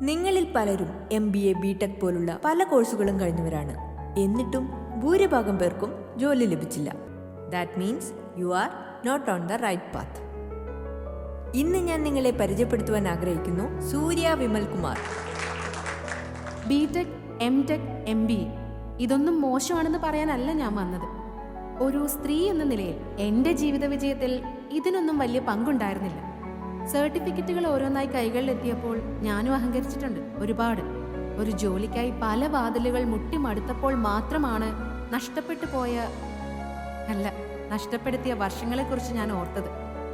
നിങ്ങളിൽ പലരും M B A B tech പോലുള്ള പല കോഴ്സുകളും കഴിഞ്ഞവരാണ്. എന്നിട്ടും ഭൂരിഭാഗം പേർക്കും ജോലി ലഭിച്ചില്ല. That means you are not on the right path ഇന്ന് ഞാൻ നിങ്ങളെ പരിചയപ്പെടുത്തുവാൻ ആഗ്രഹിക്കുന്നു Surya Vimal Kumar. B tech M tech M B ഇതൊന്നും മോശമാണെന്ന് പറയാനല്ല ഞാൻ വന്നത്. ഒരു സ്ത്രീ എന്ന നിലയിൽ എന്റെ ജീവിത വിജയത്തിൽ ഇതിനൊന്നും വലിയ പങ്കുണ്ടായിരുന്നില്ല. സർട്ടിഫിക്കറ്റുകൾ ഓരോന്നായി കൈകളിലെത്തിയപ്പോൾ ഞാനും അഹങ്കരിച്ചിട്ടുണ്ട്. ഒരുപാട്. ഒരു ജോലിക്കായി പല വാതിലുകൾ മുട്ടിമടുത്തപ്പോൾ മാത്രമാണ് നഷ്ടപ്പെട്ടു പോയ അല്ല നഷ്ടപ്പെടുത്തിയ വർഷങ്ങളെക്കുറിച്ച് ഞാൻ ഓർത്തത്.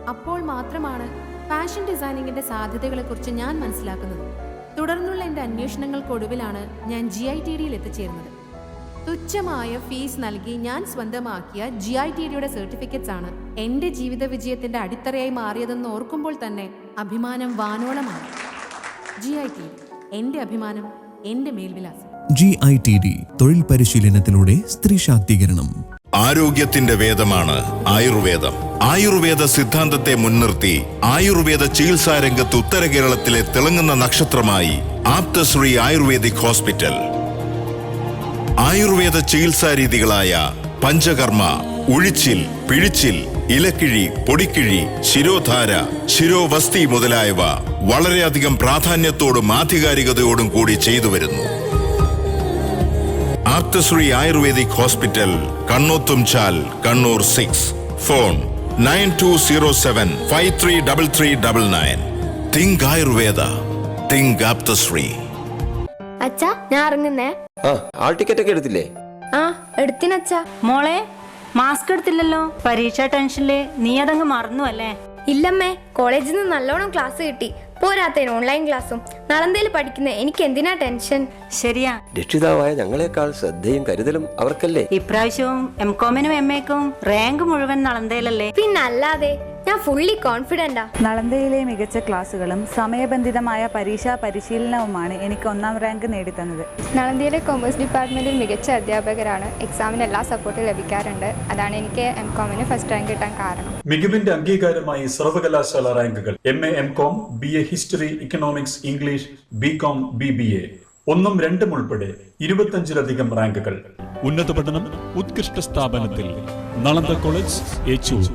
അപ്പോൾ മാത്രമാണ് ഫാഷൻ ഡിസൈനിങ്ങിന്റെ സാധ്യതകളെക്കുറിച്ച് ഞാൻ മനസ്സിലാക്കുന്നത്. തുടർന്നുള്ള എന്റെ അന്വേഷണങ്ങൾക്കൊടുവിലാണ് ഞാൻ ജി ഐ ടി ഡിയിൽ എത്തിച്ചേരുന്നത് തുച്ഛമായ ഫീസ് നൽകി ഞാൻ സ്വന്തമാക്കിയ ജി ഐ ടി ഡിയുടെ സർട്ടിഫിക്കറ്റ്സ് ആണ്. എന്റെ ജീവിത വിജയത്തിന്റെ അടിത്തറയായി മാറിയതെന്ന് ഓർക്കുമ്പോൾ തന്നെ അഭിമാനം വാനോളമാണ്. ജി ഐ ടി എന്റെ എന്റെ അഭിമാനം എന്റെ മേൽവിലാസം. ജി ഐ ടി ഡി തൊഴിൽ പരിശീലനത്തിലൂടെ സ്ത്രീ ശാക്തീകരണം. ആരോഗ്യത്തിന്റെ വേദമാണ് ആയുർവേദം. ആയുർവേദ സിദ്ധാന്തത്തെ മുൻനിർത്തി ആയുർവേദ ചികിത്സാ രംഗത്ത് ഉത്തര കേരളത്തിലെ തിളങ്ങുന്ന നക്ഷത്രമായി ആപ്തശ്രീ ആയുർവേദിക് ഹോസ്പിറ്റൽ. ആയുർവേദ ചികിത്സാ രീതികളായ പഞ്ചകർമ്മ ഉഴിച്ചിൽ പിഴിച്ചിൽ ഇലക്കിഴി പൊടിക്കിഴി ശിരോധാര ശിരോവസ്തി മുതലായവ വളരെയധികം പ്രാധാന്യത്തോടും ആധികാരികതയോടും കൂടി ചെയ്തു വരുന്നു. Apthashree ayurvedic hospital Kannothumchal Kannur six. Phone nine two zero seven five three double three double nine. Think Ayurveda think Apthashree അച്ഛാ ഞാൻ ഇറങ്ങുന്നേ. ആ ആൾ ടിക്കറ്റ് ഒക്കെ എടുത്തില്ലേ? ആ എടുത്തിനച്ഛാ മോളെ മാസ്ക് എടുത്തില്ലല്ലോ? പരീക്ഷ ടെൻഷനിൽ നീ അതങ്ങ് മറന്നു അല്ലേ? ഇല്ലമ്മേ കോളേജിൽ നിന്ന് നല്ലോണം ക്ലാസ് കിട്ടി. പോരാത്തതിന് ഓൺലൈൻ ക്ലാസ്സും. നളന്തയിൽ പഠിക്കുന്ന എനിക്ക് എന്തിനാ ടെൻഷൻ? ശരിയാ. രക്ഷിതാവായ ഞങ്ങളെക്കാൾ ശ്രദ്ധയും കരുതലും അവർക്കല്ലേ? ഇപ്രാവശ്യവും എം കോമിനും എം എക്കും റാങ്ക് മുഴുവൻ നളന്തയിലല്ലേ പിന്നല്ലാതെ ഞാൻ ഫുള്ളി കോൺഫിഡന്റാ നളന്തയിലെ മികച്ച ക്ലാസ്സുകളും സമയബന്ധിതമായ പരീക്ഷാ പരിശീലനവുമാണ് എനിക്ക് ഒന്നാം റാങ്ക് നേടിത്തന്നത്. നളന്തയിലെ കൊമേഴ്സ് ഡിപ്പാർട്ട്മെന്റിൽ മികച്ച അധ്യാപകരാണ്. എക്സാമിന് എല്ലാ സപ്പോർട്ടും ലഭിക്കാറുണ്ട്. അതാണ് എനിക്ക് എം കോമിന് ഫസ്റ്റ് റാങ്ക് കിട്ടാൻ കാരണം. മികവിന്റെ അംഗീകാരമായി സർവകലാശാല റാങ്കുകൾ. M A M com B A history economics English B com B B A ഒന്നും രണ്ടും ഉൾപ്പെടെ ഇരുപത്തഞ്ചിലധികം റാങ്കുകൾ. ഉന്നത പഠനം ഉത്കൃഷ്ട സ്ഥാപനത്തിൽ നളന്ദ കോളേജ് ഏച്ചൂർ.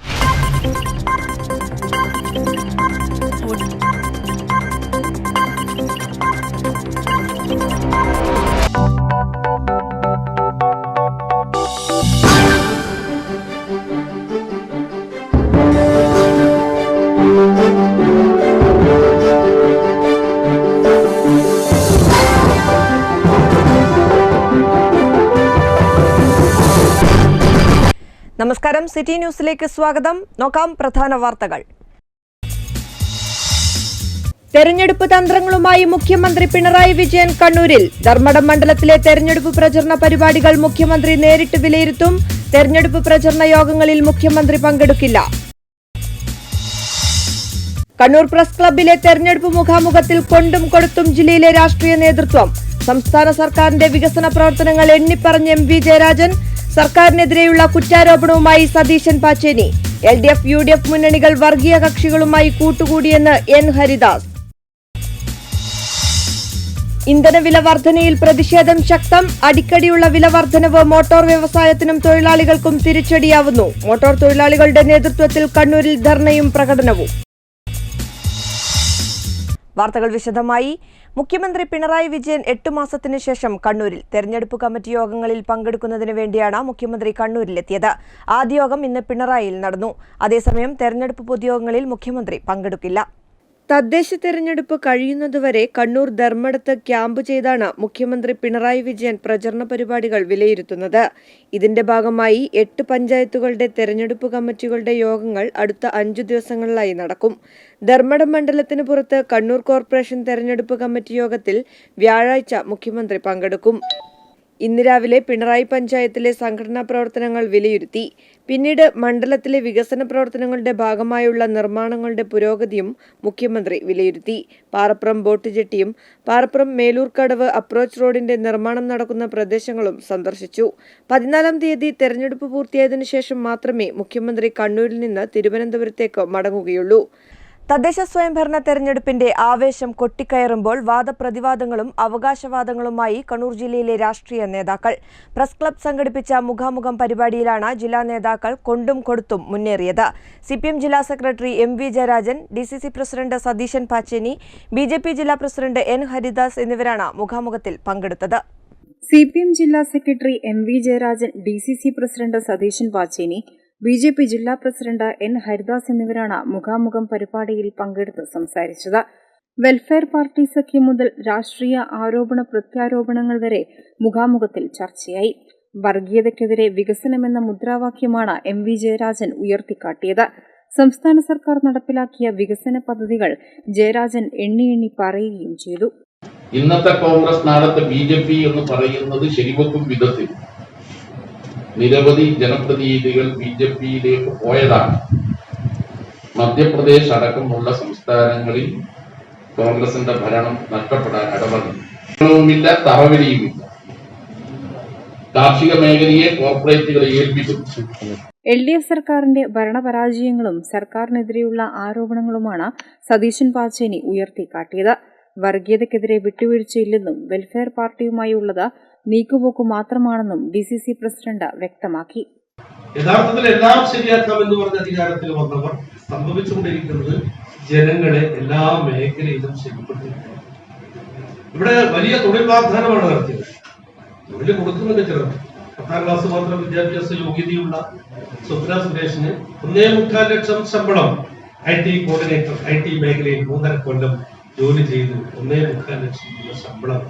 നമസ്കാരം. സിറ്റി ന്യൂസിലേക്ക് സ്വാഗതം. നോക്കാം പ്രധാന വാർത്തകൾ. തെരഞ്ഞെടുപ്പ് തന്ത്രങ്ങളുമായി മുഖ്യമന്ത്രി പിണറായി വിജയൻ കണ്ണൂരിൽ. ധർമ്മടം മണ്ഡലത്തിലെ തെരഞ്ഞെടുപ്പ് പ്രചരണ പരിപാടികൾ മുഖ്യമന്ത്രി നേരിട്ട് വിലയിരുത്തും. തെരഞ്ഞെടുപ്പ് പ്രചരണ യോഗങ്ങളിൽ മുഖ്യമന്ത്രി പങ്കെടുക്കില്ല. കണ്ണൂർ പ്രസ് ക്ലബിലെ തെരഞ്ഞെടുപ്പ് മുഖാമുഖത്തിൽ കൊണ്ടും കൊടുത്തും ജില്ലയിലെ രാഷ്ട്രീയ നേതൃത്വം. സംസ്ഥാന സർക്കാരിന്റെ വികസന പ്രവർത്തനങ്ങൾ എണ്ണിപ്പറഞ്ഞ് എം വി ജയരാജൻ. സർക്കാരിനെതിരെയുള്ള കുറ്റാരോപണവുമായി Satheeshan Pacheni. L D F U D F മുന്നണികൾ വർഗീയ കക്ഷികളുമായി കൂട്ടുകൂടിയെന്ന് എൻ ഹരിദാസ്. ഇന്ധനവില വർധനയിൽ പ്രതിഷേധം ശക്തം. അടിക്കടിയുള്ള വില വർധനവ് മോട്ടോർ വ്യവസായത്തിനും തൊഴിലാളികൾക്കും തിരിച്ചടിയാവുന്നു. മോട്ടോർ തൊഴിലാളികളുടെ നേതൃത്വത്തിൽ കണ്ണൂരിൽ ധർണയും പ്രകടനവും. വാർത്തകൾ വിശദമായി. മുഖ്യമന്ത്രി പിണറായി വിജയൻ എട്ടു മാസത്തിന് ശേഷം കണ്ണൂരിൽ തെരഞ്ഞെടുപ്പ് കമ്മിറ്റി യോഗങ്ങളിൽ പങ്കെടുക്കുന്നതിന് വേണ്ടിയാണ് മുഖ്യമന്ത്രി കണ്ണൂരിലെത്തിയത്. ആദ്യ യോഗം ഇന്ന് പിണറായിയിൽ നടന്നു. അതേസമയം തെരഞ്ഞെടുപ്പ് പൊതുയോഗങ്ങളിൽ മുഖ്യമന്ത്രി പങ്കെടുക്കില്ല. തദ്ദേശ തെരഞ്ഞെടുപ്പ് കഴിയുന്നതുവരെ കണ്ണൂർ ധർമ്മടത്ത് ക്യാമ്പ് ചെയ്താണ് മുഖ്യമന്ത്രി പിണറായി വിജയൻ പ്രചരണ പരിപാടികൾ വിലയിരുത്തുന്നത്. ഇതിന്റെ ഭാഗമായി എട്ട് പഞ്ചായത്തുകളുടെ തെരഞ്ഞെടുപ്പ് കമ്മിറ്റികളുടെ യോഗങ്ങൾ അടുത്ത അഞ്ചു ദിവസങ്ങളിലായി നടക്കും. ധർമ്മടം മണ്ഡലത്തിന് പുറത്ത് കണ്ണൂർ കോർപ്പറേഷൻ തെരഞ്ഞെടുപ്പ് കമ്മിറ്റി യോഗത്തിൽ വ്യാഴാഴ്ച മുഖ്യമന്ത്രി പങ്കെടുക്കും. ഇന്ന് രാവിലെ പിണറായി പഞ്ചായത്തിലെ സംഘടനാ പ്രവർത്തനങ്ങൾ വിലയിരുത്തി. പിന്നീട് മണ്ഡലത്തിലെ വികസന പ്രവർത്തനങ്ങളുടെ ഭാഗമായുള്ള നിർമ്മാണങ്ങളുടെ പുരോഗതിയും മുഖ്യമന്ത്രി വിലയിരുത്തി. പാറപ്പുറം ബോട്ട് ജെട്ടിയും പാറപ്പുറം മേലൂർക്കടവ് അപ്രോച്ച് റോഡിന്റെ നിർമ്മാണം നടക്കുന്ന പ്രദേശങ്ങളും സന്ദർശിച്ചു. പതിനാലാം തീയതി തെരഞ്ഞെടുപ്പ് പൂർത്തിയായതിനു ശേഷം മാത്രമേ മുഖ്യമന്ത്രി കണ്ണൂരിൽ നിന്ന് തിരുവനന്തപുരത്തേക്ക് മടങ്ങുകയുള്ളൂ. തദ്ദേശ സ്വയംഭരണ തെരഞ്ഞെടുപ്പിന്റെ ആവേശം കൊട്ടിക്കയറുമ്പോൾ വാദപ്രതിവാദങ്ങളും അവകാശവാദങ്ങളുമായി കണ്ണൂർ ജില്ലയിലെ രാഷ്ട്രീയ നേതാക്കൾ. പ്രസ് ക്ലബ് സംഘടിപ്പിച്ച മുഖാമുഖം പരിപാടിയിലാണ് ജില്ലാ നേതാക്കൾ കൊണ്ടും കൊടുത്തും മുന്നേറിയത്. സിപിഎം ജില്ലാ secretary M V Jayarajan D C C president Satheeshan Pacheni B ജില്ലാ പ്രസിഡന്റ് എൻ ഹരിദാസ് എന്നിവരാണ് മുഖാമുഖത്തിൽ പങ്കെടുത്തത്. സിപിഎം ജില്ലാ secretary M V Jayarajan D C C president Satheeshan Pacheni B J P ജില്ലാ പ്രസിഡന്റ് എൻ ഹരിദാസ് എന്നിവരാണ് മുഖാമുഖം പരിപാടിയിൽ പങ്കെടുത്ത് സംസാരിച്ചത്. വെൽഫെയർ പാർട്ടി സഖ്യം മുതൽ രാഷ്ട്രീയ ആരോപണ പ്രത്യാരോപണങ്ങൾ വരെ മുഖാമുഖത്തിൽ ചർച്ചയായി. വർഗീയതയ്ക്കെതിരെ വികസനമെന്ന മുദ്രാവാക്യമാണ് എം വി ജയരാജൻ ഉയർത്തിക്കാട്ടിയത്. സംസ്ഥാന സർക്കാർ നടപ്പിലാക്കിയ വികസന പദ്ധതികൾ ജയരാജൻ എണ്ണി എണ്ണി പറയുകയും ചെയ്തു. ഇന്നത്തെ കോൺഗ്രസ് നാളത്തെ ബി ജെ പി എന്ന് പറയുന്നത് ശരിവെക്കും വിധത്തിൽ നിരവധി ജനപ്രതിനിധികൾ ബി ജെ പിയിലേക്ക് പോയതാണ്. മധ്യപ്രദേശ് അടക്കമുള്ള സംസ്ഥാനങ്ങളിൽ കോൺഗ്രസിന്റെ ഭരണം നഷ്ടപ്പെടാൻ ഇടവന്നില്ല തറവരിയുമില്ല. കാർഷിക മേഖലയെ കോർപ്പറേറ്റുകളെ ഏൽപ്പിച്ചു. എൽ ഡി എഫ് സർക്കാരിന്റെ ഭരണപരാജയങ്ങളും സർക്കാരിനെതിരെയുള്ള ആരോപണങ്ങളുമാണ് സതീശൻ പാച്ചേനി ഉയർത്തിക്കാട്ടിയത്. വർഗീയതയ്ക്കെതിരെ വിട്ടുവീഴ്ചയില്ലെന്നും വെൽഫെയർ പാർട്ടിയുമായുള്ളത് നീക്കുപോക്കു മാത്രമാണെന്നും ഡി സി സി പ്രസിഡന്റ് വ്യക്തമാക്കി. യഥാർത്ഥത്തിൽ എല്ലാം ശരിയാക്കാമെന്ന് പറഞ്ഞ അധികാരത്തിൽ വന്നവർ സംഭവിച്ചുകൊണ്ടിരിക്കുന്നത് ജനങ്ങളെ എല്ലാ മേഖലയിലും ശരിപ്പെട്ടിരിക്കുന്നു. ഇവിടെ വലിയ തൊഴിൽ വാഗ്ദാനമാണ് നടത്തിയത്. തൊഴിൽ കൊടുക്കുന്നുണ്ട് ചിലർ. പത്താം ക്ലാസ് മാത്രം വിദ്യാഭ്യാസ യോഗ്യതയുള്ള സ്വപ്ന സുരേഷിന് ഒന്നേ മുക്കാൽ ലക്ഷം ശമ്പളം. I T coordinator I T മേഖലയിൽ മൂന്നര കൊല്ലം ജോലി ചെയ്തു. ഒന്നേ മുക്കാൽ ലക്ഷം ശമ്പളം.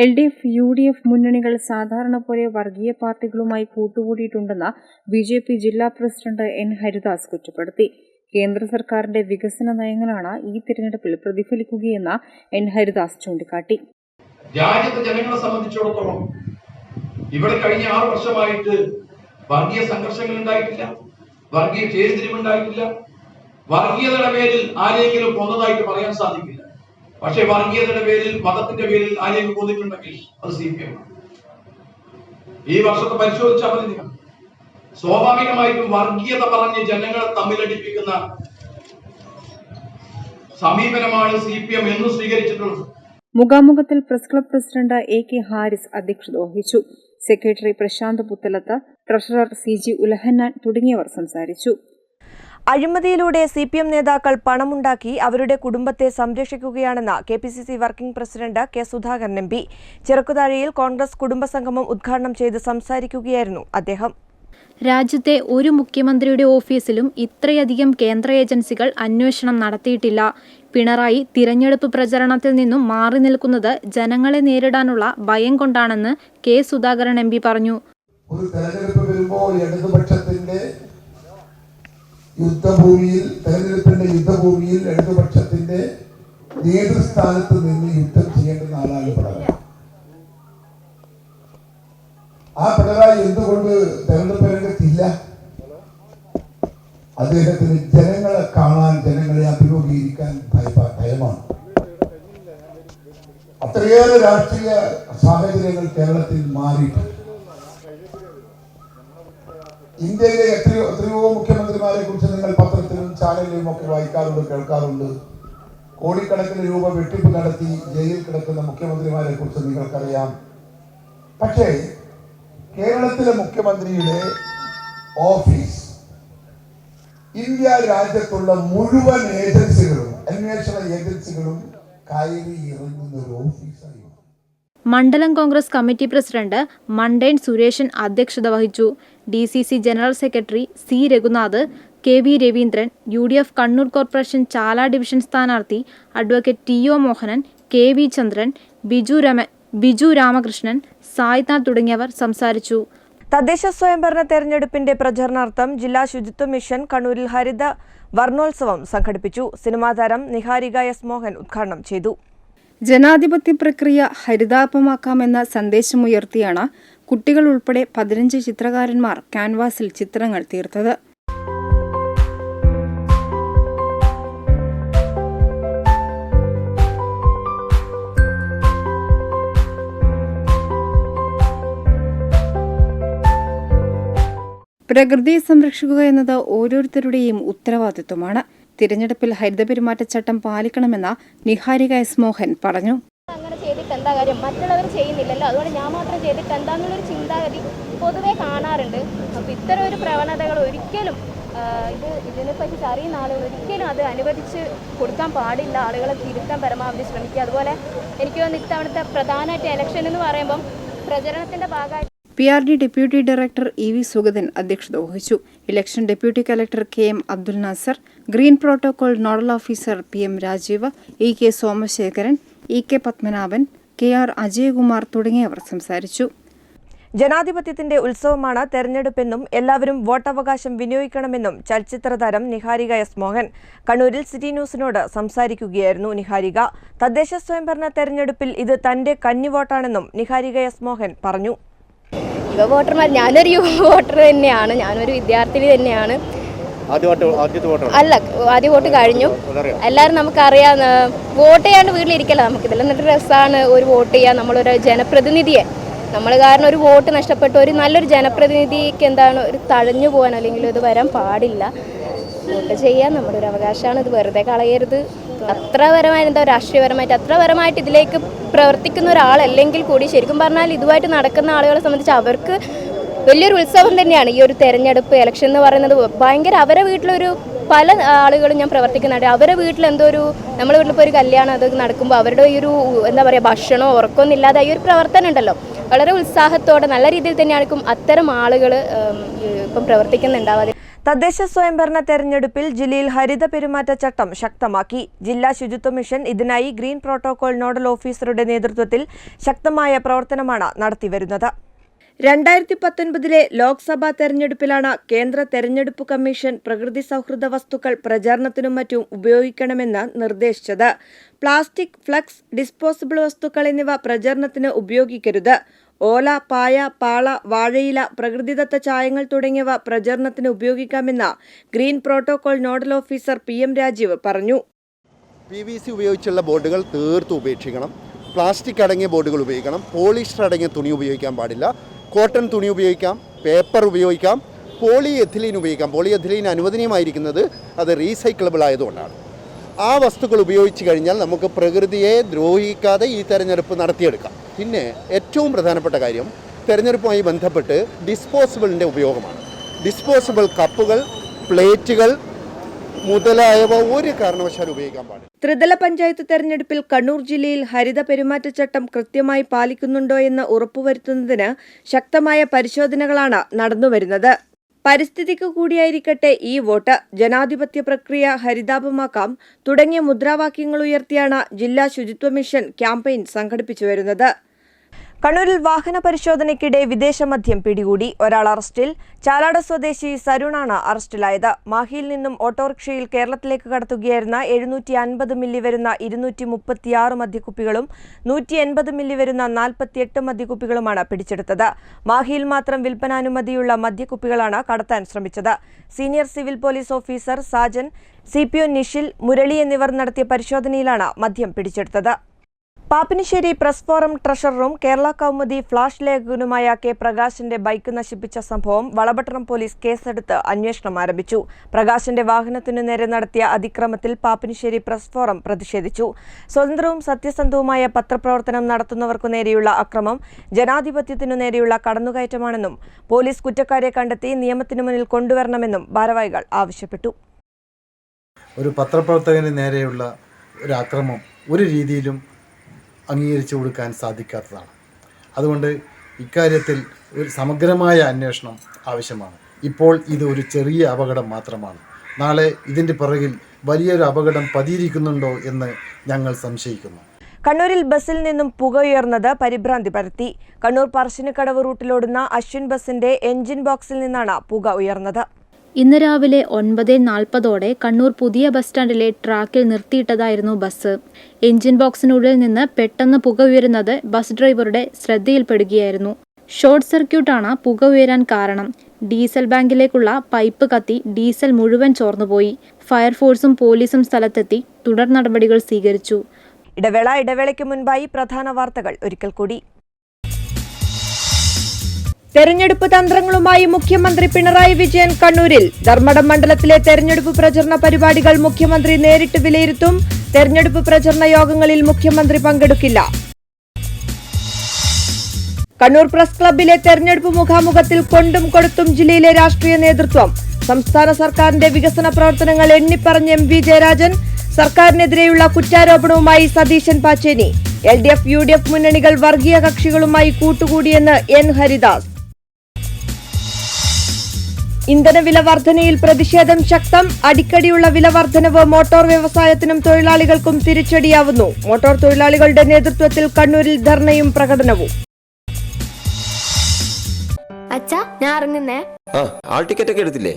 L D F U D F മുന്നണികൾ സാധാരണ പോലെ വർഗീയ പാർട്ടികളുമായി കൂട്ടുകൂടിയിട്ടുണ്ടെന്ന് ബി ജെ പി ജില്ലാ പ്രസിഡന്റ് എൻ. ഹരിദാസ് കുറ്റപ്പെടുത്തി. കേന്ദ്ര സർക്കാരിന്റെ വികസന നയങ്ങളാണ് ഈ തിരഞ്ഞെടുപ്പിൽ പ്രതിഫലിക്കുകയെന്ന് എൻ. ഹരിദാസ് ചൂണ്ടിക്കാട്ടി. രാജ്യത്തെ ജനങ്ങളെ സംബന്ധിച്ചിടത്തോളം ഇവിടെ കഴിഞ്ഞ ആറ് വർഷമായിട്ട് വർഗീയ സംഘർഷങ്ങൾ ഉണ്ടായിട്ടില്ല. വർഗീയ ചേരിതിരിവുണ്ടായിട്ടില്ല. വർഗീയതയുടെ പേരിൽ ആരെങ്കിലും കൊന്നതായിട്ട് പറയാൻ സാധിക്കില്ല. പക്ഷെ വർഗീയതയുടെ പേരിൽ മതത്തിന്റെ പേരിൽ ആരെയും പോന്നിട്ടുണ്ടെങ്കിൽ അത് സി പി എം ഈ വർഷത്തെ പരിശോധിച്ചാൽ മതി നിങ്ങൾ. സ്വാഭാവികമായിട്ടും വർഗീയത പറഞ്ഞ് ജനങ്ങളെ തമ്മിലടിപ്പിക്കുന്ന സമീപനമാണ് സി പി എം എന്നും സ്വീകരിച്ചിട്ടുള്ളത്. മുഖാമുഖത്തിൽ press club president A K Haris അധ്യക്ഷത വഹിച്ചു. Secretary Prashanth Puthalath treasurer C G Ulahannan തുടങ്ങിയവർ സംസാരിച്ചു. അഴിമതിയിലൂടെ സി പി എം നേതാക്കൾ പണമുണ്ടാക്കി അവരുടെ കുടുംബത്തെ സംരക്ഷിക്കുകയാണെന്ന് K P C C working president K Sudhakaran M P. ചെറുക്കുതാഴയിൽ Congress കുടുംബസംഗമം ഉദ്ഘാടനം ചെയ്ത് സംസാരിക്കുകയായിരുന്നു അദ്ദേഹം. രാജ്യത്തെ ഒരു മുഖ്യമന്ത്രിയുടെ ഓഫീസിലും ഇത്രയധികം കേന്ദ്ര ഏജൻസികൾ അന്വേഷണം നടത്തിയിട്ടില്ല. പിണറായി തിരഞ്ഞെടുപ്പ് പ്രചരണത്തിൽ നിന്നും മാറി നിൽക്കുന്നത് ജനങ്ങളെ നേരിടാനുള്ള ഭയം കൊണ്ടാണെന്ന് കെ സുധാകരൻ എം പറഞ്ഞു. ഒരു തെരഞ്ഞെടുപ്പ് വരുമ്പോൾ ഇടതുപക്ഷത്തിന്റെ യുദ്ധഭൂമിയിൽ തെരഞ്ഞെടുപ്പിന്റെ യുദ്ധഭൂമിയിൽ ഇടതുപക്ഷത്തിന്റെ നേതൃസ്ഥാനത്ത് നിന്ന് യുദ്ധം ചെയ്യേണ്ടുന്ന ആളാണ് പിണറായി. ആ പിണറായി എന്തുകൊണ്ട് തെരഞ്ഞെടുപ്പ് രംഗത്തില്ല? അദ്ദേഹത്തിന് ജനങ്ങളെ കാണാൻ ജനങ്ങളെ അഭിമുഖീകരിക്കാൻ ഭയമാണ്. അത്രയേറെ രാഷ്ട്രീയ സാഹചര്യങ്ങൾ കേരളത്തിൽ മാറിയിട്ടുണ്ട്. ഇന്ത്യയിലെ എത്രയോ എത്രയോ മുഖ്യമന്ത്രിമാരെ കുറിച്ച് നിങ്ങൾ പത്രത്തിലും ചാനലിലും ഒക്കെ വായിക്കാറുണ്ട് കേൾക്കാറുണ്ട്. കോടിക്കണക്കിന് രൂപ വെട്ടിപ്പ് നടത്തി ജയിലിൽ കിടക്കുന്ന മുഖ്യമന്ത്രിമാരെ കുറിച്ച് നിങ്ങൾക്കറിയാം. പക്ഷേ കേരളത്തിലെ മുഖ്യമന്ത്രിയുടെ ഓഫീസ് ഇന്ത്യ രാജ്യത്തുള്ള മുഴുവൻ ഏജൻസികളും അന്വേഷണ ഏജൻസികളും കയറി ഇറങ്ങുന്ന ഒരു ഓഫീസായി മണ്ഡലം Congress committee president Manden Sureshan അധ്യക്ഷത വഹിച്ചു. D C C general secretary C Raghunath K V Raveendran U D F Kannur corporation Chala division സ്ഥാനാർത്ഥി advocate T O Mohanan K V Chandran Biju Rama Biju Ramakrishnan Sainath തുടങ്ങിയവർ സംസാരിച്ചു. തദ്ദേശ സ്വയംഭരണ തെരഞ്ഞെടുപ്പിന്റെ പ്രചരണാർത്ഥം ജില്ലാ ശുചിത്വ മിഷൻ കണ്ണൂരിൽ ഹരിത വർണോത്സവം സംഘടിപ്പിച്ചു. സിനിമാ താരം നിഹാരിക എസ് മോഹൻ ഉദ്ഘാടനം ചെയ്തു. ജനാധിപത്യ പ്രക്രിയ ഹരിതാപമാക്കാമെന്ന സന്ദേശമുയർത്തിയാണ് കുട്ടികൾ ഉൾപ്പെടെ പതിനഞ്ച് ചിത്രകാരന്മാർ ക്യാൻവാസിൽ ചിത്രങ്ങൾ തീർത്തത്. പ്രകൃതിയെ സംരക്ഷിക്കുക എന്നത് ഓരോരുത്തരുടെയും ഉത്തരവാദിത്വമാണ്. തിരഞ്ഞെടുപ്പിൽ ഹരിതപെരുമാറ്റച്ചട്ടം പാലിക്കണമെന്ന നിഹാരിക എസ് മോഹൻ പറഞ്ഞു. ചെയ്തിട്ട് എന്താ കാര്യം? മറ്റുള്ളവർ ചെയ്യുന്നില്ലല്ലോ. അതുകൊണ്ട് ഞാൻ മാത്രം ചെയ്തിട്ട് എന്താന്നുള്ളൊരു ചിന്താഗതി പൊതുവെ കാണാറുണ്ട്. അപ്പോൾ ഇത്തരം ഒരു പ്രവണതകൾ ഒരിക്കലും ഇത് ഇതിനെപ്പറ്റി അറിയുന്ന ആളുകൾ ഒരിക്കലും അത് അനുവദിച്ച് കൊടുക്കാൻ പാടില്ല. ആളുകളെ തിരുത്താൻ പരമാവധി ശ്രമിക്കുക. അതുപോലെ എനിക്ക് തോന്നുന്നു ഇത്തവണത്തെ പ്രധാനമായിട്ട് ഇലക്ഷൻ എന്ന് പറയുമ്പം പ്രചരണത്തിന്റെ ഭാഗമായിട്ട് P R D deputy director E V Sugathan അധ്യക്ഷത വഹിച്ചു. Election deputy collector K M Abdul Nasar green protocol nodal officer P M Rajeev E K Somasekharan E K Padmanabhan K R Ajayakumar തുടങ്ങിയവർ സംസാരിച്ചു. ജനാധിപത്യത്തിന്റെ ഉത്സവമാണ് തെരഞ്ഞെടുപ്പെന്നും എല്ലാവരും വോട്ടവകാശം വിനിയോഗിക്കണമെന്നും ചലച്ചിത്ര താരം നിഹാരിക എസ് മോഹൻ കണ്ണൂരിൽ സിറ്റി ന്യൂസിനോട് സംസാരിക്കുകയായിരുന്നു നിഹാരിക. തദ്ദേശ സ്വയംഭരണ തെരഞ്ഞെടുപ്പിൽ ഇത് തന്റെ കന്നിവോട്ടാണെന്നും നിഹാരിക എസ് മോഹൻ പറഞ്ഞു. യുവ വോട്ടർമാർ ഞാനൊരു യുവ വോട്ടർ തന്നെയാണ്. ഞാനൊരു വിദ്യാർത്ഥിനി തന്നെയാണ്. അല്ല ആദ്യ വോട്ട് കഴിഞ്ഞു. എല്ലാവരും നമുക്കറിയാം അറിയാം വോട്ട് ചെയ്യാണ്ട് വീട്ടിലിരിക്കല്ല നമുക്ക് ഇതിൽ എന്നിട്ട് രസമാണ് ഒരു വോട്ട് ചെയ്യാൻ നമ്മളൊരു ജനപ്രതിനിധിയെ. നമ്മൾ കാരണം ഒരു വോട്ട് നഷ്ടപ്പെട്ടു ഒരു നല്ലൊരു ജനപ്രതിനിധിക്ക് എന്താണ് ഒരു തഴഞ്ഞു പോകാൻ അല്ലെങ്കിൽ ഇത് വരാൻ പാടില്ല. വോട്ട് ചെയ്യാൻ നമ്മുടെ ഒരു അവകാശമാണ്. ഇത് വെറുതെ കളയരുത്. അത്ര പരമായി എന്താ രാഷ്ട്രീയപരമായിട്ട്? അത്ര പരമായിട്ട് ഇതിലേക്ക് പ്രവർത്തിക്കുന്ന ഒരാളല്ലെങ്കിൽ കൂടി ശരിക്കും പറഞ്ഞാൽ ഇതുമായിട്ട് നടക്കുന്ന ആളുകളെ സംബന്ധിച്ച് അവർക്ക് വലിയൊരു ഉത്സവം തന്നെയാണ് ഈ ഒരു തെരഞ്ഞെടുപ്പ് ഇലക്ഷൻ എന്ന് പറയുന്നത്. ഭയങ്കര അവരെ വീട്ടിലൊരു പല ആളുകളും ഞാൻ പ്രവർത്തിക്കുന്നുണ്ട്. അവരെ വീട്ടിൽ എന്തോ ഒരു നമ്മുടെ വീട്ടിൽ ഇപ്പോൾ ഒരു കല്യാണം അത് നടക്കുമ്പോൾ അവരുടെ ഈ ഒരു എന്താ പറയുക ഭക്ഷണമോ ഉറക്കമൊന്നും ഇല്ലാതെ ഈ ഒരു പ്രവർത്തനം ഉണ്ടല്ലോ. വളരെ ഉത്സാഹത്തോടെ നല്ല രീതിയിൽ തന്നെയായിരിക്കും അത്തരം ആളുകൾ ഇപ്പം പ്രവർത്തിക്കുന്നുണ്ടാവാതെ. തദ്ദേശ സ്വയംഭരണ തെരഞ്ഞെടുപ്പിൽ ജില്ലയിൽ ഹരിത പെരുമാറ്റച്ചട്ടം ശക്തമാക്കി. ജില്ലാ ശുചിത്വ മിഷൻ ഇതിനായി ഗ്രീൻ പ്രോട്ടോകോൾ നോഡൽ ഓഫീസറുടെ നേതൃത്വത്തിൽ ശക്തമായ പ്രവർത്തനമാണ് നടത്തിവരുന്നത്. രണ്ടായിരത്തി പത്തൊൻപതിലെ ലോക്സഭാ തെരഞ്ഞെടുപ്പിലാണ് കേന്ദ്ര തെരഞ്ഞെടുപ്പ് കമ്മീഷൻ പ്രകൃതി സൗഹൃദ വസ്തുക്കൾ പ്രചാരണത്തിനും മറ്റും ഉപയോഗിക്കണമെന്ന് നിർദ്ദേശിച്ചത്. പ്ലാസ്റ്റിക് ഫ്ലക്സ് ഡിസ്പോസിബിൾ വസ്തുക്കൾ എന്നിവ പ്രചരണത്തിന് ഉപയോഗിക്കരുത്. ഓല പായ പാള വാഴയില പ്രകൃതിദത്ത ചായങ്ങൾ തുടങ്ങിയവ പ്രചരണത്തിന് ഉപയോഗിക്കാമെന്ന് green protocol nodal officer P M Rajeev പറഞ്ഞു. പി വി സി ഉപയോഗിച്ചുള്ള ബോർഡുകൾ തീർത്തും ഉപേക്ഷിക്കണം. പ്ലാസ്റ്റിക് അടങ്ങിയ ബോർഡുകൾ ഉപയോഗിക്കണം. പോളിസ്റ്റർ അടങ്ങിയ തുണി ഉപയോഗിക്കാൻ പാടില്ല. കോട്ടൺ തുണി ഉപയോഗിക്കാം പേപ്പർ ഉപയോഗിക്കാം പോളി എഥിലീൻ ഉപയോഗിക്കാം. പോളി എഥിലീൻ അനുവദനീയമായിരിക്കുന്നത് അത് റീസൈക്കിളബിൾ ആയതുകൊണ്ടാണ്. ആ വസ്തുക്കൾ ഉപയോഗിച്ച് കഴിഞ്ഞാൽ നമുക്ക് പ്രകൃതിയെ ദ്രോഹിക്കാതെ ഈ തെരഞ്ഞെടുപ്പ് നടത്തിയെടുക്കാം. പിന്നെ ഏറ്റവും പ്രധാനപ്പെട്ട കാര്യം തെരഞ്ഞെടുപ്പുമായി ബന്ധപ്പെട്ട് ഡിസ്പോസിബിളിന്റെ ഉപയോഗമാണ്. ഡിസ്പോസിബിൾ കപ്പുകൾ പ്ലേറ്റുകൾ മുതലായവ ഒരു കാരണവശാലും ഉപയോഗിക്കാൻ പാടില്ല. ത്രിതല പഞ്ചായത്ത് തെരഞ്ഞെടുപ്പിൽ കണ്ണൂർ ജില്ലയിൽ ഹരിത പെരുമാറ്റച്ചട്ടം കൃത്യമായി പാലിക്കുന്നുണ്ടോ എന്ന് ഉറപ്പുവരുത്തുന്നതിന് ശക്തമായ പരിശോധനകളാണ് നടന്നുവരുന്നത്. പരിസ്ഥിതിക്ക് കൂടിയായിരിക്കട്ടെ ഈ വോട്ട്. ജനാധിപത്യ പ്രക്രിയ ഹരിതാപമാക്കാം. തുടങ്ങിയ മുദ്രാവാക്യങ്ങൾ ഉയർത്തിയാണ് ജില്ലാ ശുചിത്വ മിഷൻ ക്യാമ്പയിൻ സംഘടിപ്പിച്ചു വരുന്നത്. കണ്ണൂരിൽ വാഹന പരിശോധനയ്ക്കിടെ വിദേശ മദ്യം പിടികൂടി. ഒരാൾ അറസ്റ്റിൽ. ചാലാട് സ്വദേശി സരുണാണ് അറസ്റ്റിലായത്. മാഹിയിൽ നിന്നും ഓട്ടോറിക്ഷയിൽ കേരളത്തിലേക്ക് കടത്തുകയായിരുന്ന എഴുന്നൂറ്റി അൻപത് മില്ലി വരുന്ന ഇരുന്നൂറ്റി മുപ്പത്തിയാറ് മദ്യക്കുപ്പികളും നൂറ്റി എൺപത് മില്ലി വരുന്ന നാൽപ്പത്തിയെട്ട് മദ്യക്കുപ്പികളുമാണ് പിടിച്ചെടുത്തത്. മാഹിയിൽ മാത്രം വിൽപ്പനാനുമതിയുള്ള മദ്യക്കുപ്പികളാണ് കടത്താൻ ശ്രമിച്ചത്. Senior civil police officer Sajan C P O Nishil Murali എന്നിവർ നടത്തിയ പരിശോധനയിലാണ് മദ്യം പിടിച്ചെടുത്തത്. പാപ്പിനിശ്ശേരി പ്രസ് ഫോറം ട്രഷററും കേരള കൗമുദി ഫ്ലാഷ് ലേഖകനുമായ കെ പ്രകാശിന്റെ ബൈക്ക് നശിപ്പിച്ച സംഭവം വളപട്ടണം പോലീസ് കേസെടുത്ത് അന്വേഷണം ആരംഭിച്ചു. പ്രകാശിന്റെ വാഹനത്തിനു നേരെ നടത്തിയ അതിക്രമത്തിൽ പാപ്പിനിശ്ശേരി പ്രസ് ഫോറം പ്രതിഷേധിച്ചു. സ്വതന്ത്രവും സത്യസന്ധവുമായ പത്രപ്രവർത്തനം നടത്തുന്നവർക്കു നേരെയുള്ള അക്രമം ജനാധിപത്യത്തിനു നേരെയുള്ള കടന്നുകയറ്റമാണെന്നും പോലീസ് കുറ്റക്കാരെ കണ്ടെത്തി നിയമത്തിനു മുന്നിൽ കൊണ്ടുവരണമെന്നും ഭാരവാഹികൾ ആവശ്യപ്പെട്ടു. ഒരു പത്രപ്രവർത്തകന് നേരെയുള്ള ഒരു അക്രമം ഒരു രീതിയിലും അംഗീകരിച്ചു കൊടുക്കാൻ സാധിക്കാത്തതാണ്. അതുകൊണ്ട് ഇക്കാര്യത്തിൽ ഒരു സമഗ്രമായ അന്വേഷണം ആവശ്യമാണ്. ഇപ്പോൾ ഇത് ഒരു ചെറിയ അപകടം മാത്രമാണ്. നാളെ ഇതിന്റെ പിറകിൽ വലിയൊരു അപകടം പതിയിരിക്കുന്നുണ്ടോ എന്ന് ഞങ്ങൾ സംശയിക്കുന്നു. കണ്ണൂരിൽ ബസ്സിൽ നിന്നും പുക ഉയർന്നത് പരിഭ്രാന്തി പരത്തി. കണ്ണൂർ പറശ്ശിനിക്കടവ് റൂട്ടിലോടുന്ന അശ്വിൻ ബസിന്റെ എഞ്ചിൻ ബോക്സിൽ നിന്നാണ് പുക ഉയർന്നത്. ഇന്ന് രാവിലെ ഒൻപത് നാൽപ്പതോടെ കണ്ണൂർ പുതിയ ബസ് സ്റ്റാൻഡിലെ ട്രാക്കിൽ നിർത്തിയിട്ടതായിരുന്നു ബസ്. എഞ്ചിൻ ബോക്സിനുള്ളിൽ നിന്ന് പെട്ടെന്ന് പുക ഉയരുന്നത് ബസ് ഡ്രൈവറുടെ ശ്രദ്ധയിൽപ്പെടുകയായിരുന്നു. ഷോർട്ട് സർക്യൂട്ടാണ് പുക ഉയരാൻ കാരണം. ഡീസൽ ബാങ്കിലേക്കുള്ള പൈപ്പ് കത്തി ഡീസൽ മുഴുവൻ ചോർന്നുപോയി. ഫയർഫോഴ്സും പോലീസും സ്ഥലത്തെത്തി തുടർ നടപടികൾ സ്വീകരിച്ചു. ഇടവേള ഇടവേളയ്ക്ക് മുൻപായി പ്രധാന വാർത്തകൾ. ഒരിക്കൽ കൂടി. തെരഞ്ഞെടുപ്പ് തന്ത്രങ്ങളുമായി മുഖ്യമന്ത്രി പിണറായി വിജയൻ കണ്ണൂരിൽ. ധർമ്മടം മണ്ഡലത്തിലെ തെരഞ്ഞെടുപ്പ് പ്രചരണ പരിപാടികൾ മുഖ്യമന്ത്രി നേരിട്ട് വിലയിരുത്തും. തെരഞ്ഞെടുപ്പ് പ്രചരണ യോഗങ്ങളിൽ മുഖ്യമന്ത്രി പങ്കെടുക്കില്ല. കണ്ണൂർ പ്രസ് ക്ലബിലെ തെരഞ്ഞെടുപ്പ് മുഖാമുഖത്തിൽ കൊണ്ടും കൊടുത്തും ജില്ലയിലെ രാഷ്ട്രീയ നേതൃത്വം. സംസ്ഥാന സർക്കാരിന്റെ വികസന പ്രവർത്തനങ്ങൾ എണ്ണിപ്പറഞ്ഞ് എം വി ജയരാജൻ സർക്കാരിനെതിരെയുള്ള കുറ്റാരോപണവുമായി Satheesan Pacheni. L D F U D F മുന്നണികൾ വർഗീയ കക്ഷികളുമായി കൂട്ടുകൂടിയെന്ന് എൻ ഹരിദാസ്. ഇന്ധനവില വർധനയിൽ പ്രതിഷേധം ശക്തം. അടിക്കടിയുള്ള വില വർധനവ് മോട്ടോർ വ്യവസായത്തിനും തൊഴിലാളികൾക്കും തിരിച്ചടിയാവുന്നു. മോട്ടോർ തൊഴിലാളികളുടെ നേതൃത്വത്തിൽ കണ്ണൂരിൽ ധർണയും പ്രകടനവും. അച്ഛാ ഞാൻ ഇറങ്ങുന്നേ. ആൾ ടിക്കറ്റ് ഒക്കെ എടുത്തില്ലേ?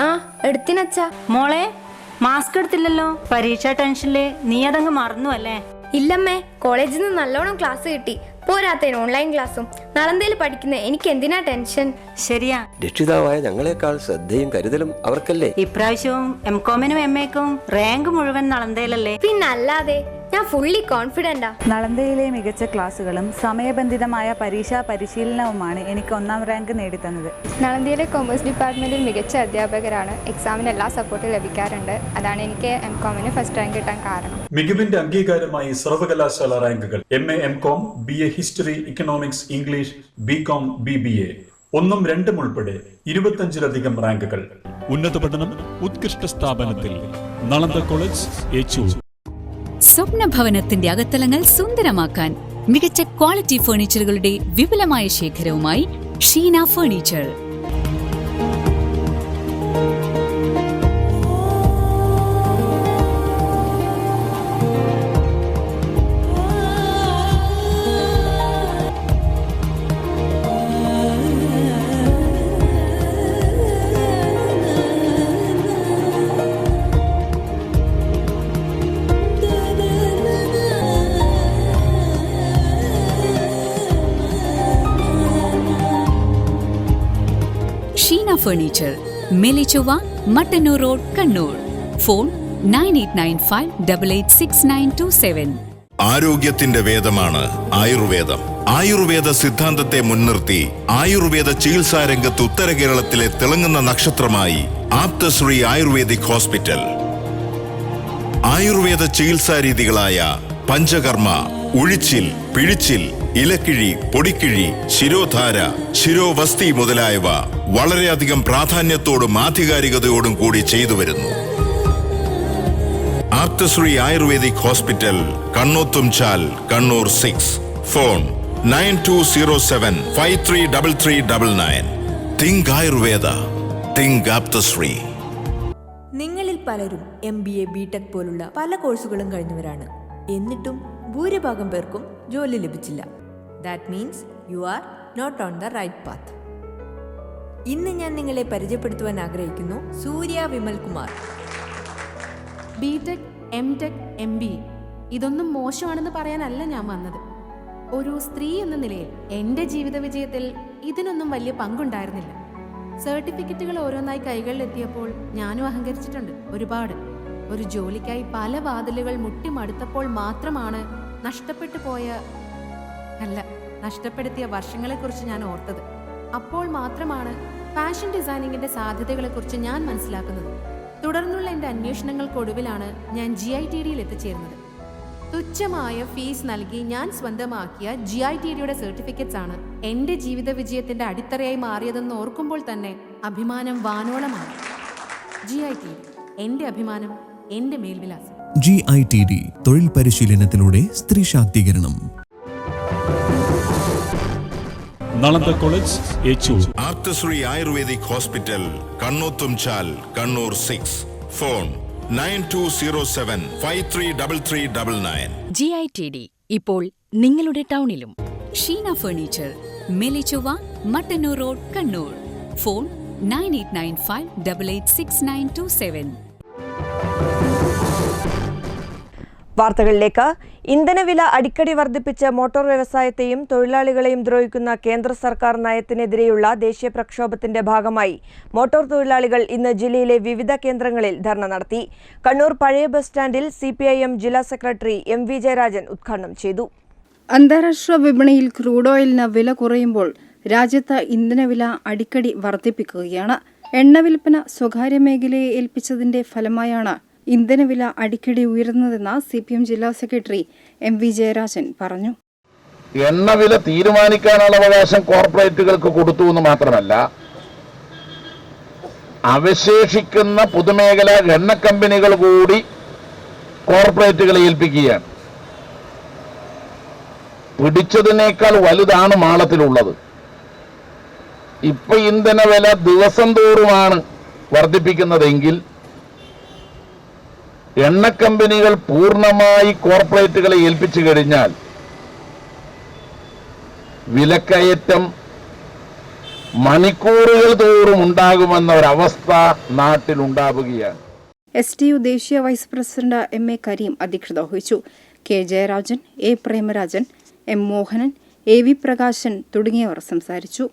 ആ എടുത്തിനച്ഛാ മോളെ മാസ്ക് എടുത്തില്ലല്ലോ? പരീക്ഷാ ടെൻഷനിൽ നീ അതങ്ങ് മറന്നു അല്ലേ? ഇല്ലമ്മേ കോളേജിൽ നിന്ന് നല്ലോണം ക്ലാസ് കിട്ടി. പോരാത്തതിന് ഓൺലൈൻ ക്ലാസ്സും നളന്തയിൽ പഠിക്കുന്ന എനിക്ക് എന്തിനാ ടെൻഷൻ ശരിയാ. രക്ഷിതാവായ ഞങ്ങളെക്കാൾ ശ്രദ്ധയും കരുതലും അവർക്കല്ലേ? ഇപ്രാവശ്യവും എം കോമിനും എം എക്കും റാങ്ക് മുഴുവൻ നളന്തയിലല്ലേ പിന്നല്ലാതെ ഞാൻ ഫുള്ളി കോൺഫിഡന്റാ നളന്തയിലെ മികച്ച ക്ലാസ്സുകളും സമയബന്ധിതമായ പരീക്ഷാ പരിശീലനവുമാണ് എനിക്ക് ഒന്നാം റാങ്ക് നേടിത്തന്നത്. നളന്തയിലെ കൊമേഴ്സ് ഡിപ്പാർട്ട്മെന്റിൽ മികച്ച അധ്യാപകരാണ്. എക്സാമിന് എല്ലാ സപ്പോർട്ടും ലഭിക്കാറുണ്ട്. അതാണ് എനിക്ക് എം കോമിന് ഫസ്റ്റ് റാങ്ക് കിട്ടാൻ കാരണം. മികവിന്റെ അംഗീകാരമായി സർവകലാശാല റാങ്കുകൾ. M A M com B A history economics English B com B B A ഒന്നും രണ്ടും ഉൾപ്പെടെ ഇരുപത്തഞ്ചിലധികം റാങ്കുകൾ. ഉന്നത പഠനം ഉത്കൃഷ്ട സ്ഥാപനത്തിൽ നളന്ദ കോളേജ് ഏച്ചൂർ. സ്വപ്ന ഭവനത്തിന്റെ അകത്തലങ്ങൾ സുന്ദരമാക്കാൻ മികച്ച ക്വാളിറ്റി ഫർണിച്ചറുകളുടെ വിപുലമായ ശേഖരവുമായി Sheena furniture. Furniture Melechowa Mattannur road Kannur phone nine eight nine five double eight six nine two seven ആരോഗ്യത്തിന്റെ വേദമാണ് ആയുർവേദം. ആയുർവേദ സിദ്ധാന്തത്തെ മുൻനിർത്തി ആയുർവേദ ചികിത്സാ രംഗത്ത് ഉത്തര കേരളത്തിലെ തിളങ്ങുന്ന നക്ഷത്രമായി ആപ്തശ്രീ ആയുർവേദിക് ഹോസ്പിറ്റൽ. ആയുർവേദ ചികിത്സാ രീതികളായ പഞ്ചകർമ്മ ഉഴിച്ചിൽ പിഴിച്ചിൽ ഇലക്കിഴി പൊടിക്കിഴി ശിരോധാര ശിരോവസ്തി മുതലായവ വളരെയധികം പ്രാധാന്യത്തോടും ആധികാരികതയോടും കൂടി ചെയ്തു വരുന്നു. Arthasree ayurvedic hospital Kannothumchal Kannur six. Phone nine two zero seven five three double three double nine. Think ayurveda think Aapthasree. നിങ്ങളിൽ പലരും M B A B tech പോലുള്ള പല കോഴ്സുകളും കഴിഞ്ഞവരാണ്. എന്നിട്ടും ഭൂരിഭാഗം പേർക്കും ജോലി ലഭിച്ചില്ല. That means you are not on the right path ഇന്ന് ഞാൻ നിങ്ങളെ പരിചയപ്പെടുത്തുവാൻ ആഗ്രഹിക്കുന്നു Surya Vimal Kumar. B tech M tech M B. ഇതൊന്നും മോശമാണെന്ന് പറയാനല്ല ഞാൻ വന്നത്. ഒരു സ്ത്രീ എന്ന നിലയിൽ എന്റെ ജീവിത വിജയത്തിൽ ഇതിനൊന്നും വലിയ പങ്കുണ്ടായിരുന്നില്ല. സർട്ടിഫിക്കറ്റുകൾ ഓരോന്നായി കൈകളിലെത്തിയപ്പോൾ ഞാനും അഹങ്കരിച്ചിട്ടുണ്ട് ഒരുപാട്. ഒരു ജോലിക്കായി പല വാതിലുകൾ മുട്ടിമടുത്തപ്പോൾ മാത്രമാണ് നഷ്ടപ്പെട്ടു പോയ അല്ല നഷ്ടപ്പെടുത്തിയ വർഷങ്ങളെക്കുറിച്ച് ഞാൻ ഓർത്തത്. അപ്പോൾ മാത്രമാണ് ഫാഷൻ ഡിസൈനിങ്ങിന്റെ സാധ്യതകളെക്കുറിച്ച് ഞാൻ മനസ്സിലാക്കുന്നത്. തുടർന്നുള്ള എന്റെ അന്വേഷണങ്ങൾക്കൊടുവിലാണ് ഞാൻ ജി ഐ ടി ഡിയിൽ എത്തിച്ചേരുന്നത്. തുച്ഛമായ ഫീസ് നൽകി ഞാൻ സ്വന്തമാക്കിയ ജി ഐ ടി ഡിയുടെ സർട്ടിഫിക്കറ്റ്സ് ആണ് എന്റെ ജീവിത വിജയത്തിന്റെ അടിത്തറയായി മാറിയതെന്ന് ഓർക്കുമ്പോൾ തന്നെ അഭിമാനം വാനോളമാണ്. ജി ഐ ടി എന്റെ അഭിമാനം എന്റെ മേൽവിലാസം. ജി ഐ ടി ഡി തൊഴിൽ പരിശീലനത്തിലൂടെ സ്ത്രീ ശാക്തീകരണം. Nalanda college Echur. Aapthasree ayurvedic hospital Kannothumchal Kannur six. Phone nine two zero seven five three double three double nine. G I T D ഇപ്പോൾ നിങ്ങളുടെ ടൗണിലും. Sheena furniture Melechowa Mattannur road Kannur. Phone nine eight nine five double eight six nine two seven. വാർത്തകളിലേക്ക്. ഇന്ധനവില അടിക്കടി വർദ്ധിപ്പിച്ച് motor വ്യവസായത്തെയും തൊഴിലാളികളെയും ദ്രോഹിക്കുന്ന കേന്ദ്ര സർക്കാർ നയത്തിനെതിരെയുള്ള ദേശീയ പ്രക്ഷോഭത്തിന്റെ ഭാഗമായി മോട്ടോർ തൊഴിലാളികൾ ഇന്ന് ജില്ലയിലെ വിവിധ കേന്ദ്രങ്ങളിൽ ധർണ നടത്തി. കണ്ണൂർ പഴയ ബസ് സ്റ്റാൻഡിൽ സി ജില്ലാ സെക്രട്ടറി എം വി ജയരാജൻ ഉദ്ഘാടനം ചെയ്തു. അന്താരാഷ്ട്ര വിപണിയിൽ ക്രൂഡ് ഓയിലിന് വില കുറയുമ്പോൾ രാജ്യത്ത് ഇന്ധനവില അടിക്കടി വർദ്ധിപ്പിക്കുകയാണ്. എണ്ണ വിൽപ്പന സ്വകാര്യ മേഖലയെ ഏൽപ്പിച്ചതിന്റെ ഫലമായാണ് ഇന്ധനവില അടിക്കടി ഉയർന്നതെന്ന് സി പി എം ജില്ലാ സെക്രട്ടറി എം വി ജയരാജൻ പറഞ്ഞു. എണ്ണവില തീരുമാനിക്കാനുള്ള അവകാശം കോർപ്പറേറ്റുകൾക്ക് കൊടുത്തു എന്ന് മാത്രമല്ല അവശേഷിക്കുന്ന പൊതുമേഖലാ എണ്ണ കമ്പനികൾ കൂടി കോർപ്പറേറ്റുകളെ ഏൽപ്പിക്കുകയാണ്. പിടിച്ചതിനേക്കാൾ വലുതാണ് മാളത്തിലുള്ളത്. ഇപ്പൊ ഇന്ധന വില ദിവസം തോറുമാണ് വർദ്ധിപ്പിക്കുന്നതെങ്കിൽ എണ്ണ കമ്പനികൾ പൂർണമായി കോർപ്പറേറ്റുകളെ ഏൽപ്പിച്ചു കഴിഞ്ഞാൽ വിലക്കയറ്റം മണിക്കൂറുകൾ തോറും ഉണ്ടാകുമെന്ന ഒരവസ്ഥ നാട്ടിലുണ്ടാവുകയാണ് എസ് ടി യു ദേശീയ vice president M A Kareem അധ്യക്ഷത വഹിച്ചു. K Jayarajan A Premarajan M Mohanan A V Prakashan തുടങ്ങിയവർ സംസാരിച്ചു.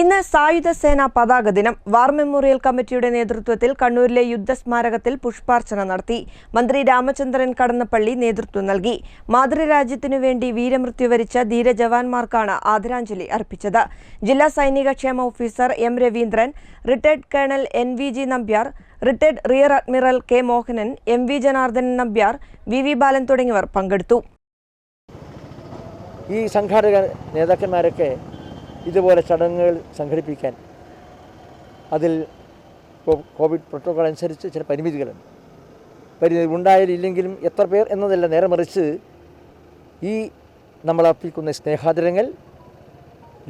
ഇന്ന് സായുധ സേനാ പതാക ദിനം. വാർ മെമ്മോറിയൽ കമ്മിറ്റിയുടെ നേതൃത്വത്തിൽ കണ്ണൂരിലെ യുദ്ധസ്മാരകത്തിൽ പുഷ്പാർച്ചന നടത്തി. മന്ത്രി രാമചന്ദ്രൻ കടന്നപ്പള്ളി നേതൃത്വം നൽകി. മാതൃരാജ്യത്തിനു വേണ്ടി വീരമൃത്യു വരിച്ച ധീരജവാന്മാർക്കാണ് ആദരാഞ്ജലി അർപ്പിച്ചത്. ജില്ലാ സൈനിക ക്ഷേമ officer M Raveendran retired colonel N V G Nambiar retired rear admiral K Mohanan M V Janardhanan Nambiar V V Balan തുടങ്ങിയവർ പങ്കെടുത്തു. ഈ സംഘാടക നേതാക്കന്മാരൊക്കെ ഇതുപോലെ ചടങ്ങുകൾ സംഘടിപ്പിക്കാൻ അതിൽ കോവിഡ് പ്രോട്ടോകോൾ അനുസരിച്ച് ചില പരിമിതികളുണ്ട്. പരിമിതി ഉണ്ടായാലില്ലെങ്കിലും എത്ര പേർ എന്നതല്ല നേരെ മറിച്ച് ഈ നമ്മൾ അർപ്പിക്കുന്ന സ്നേഹാദരങ്ങൾ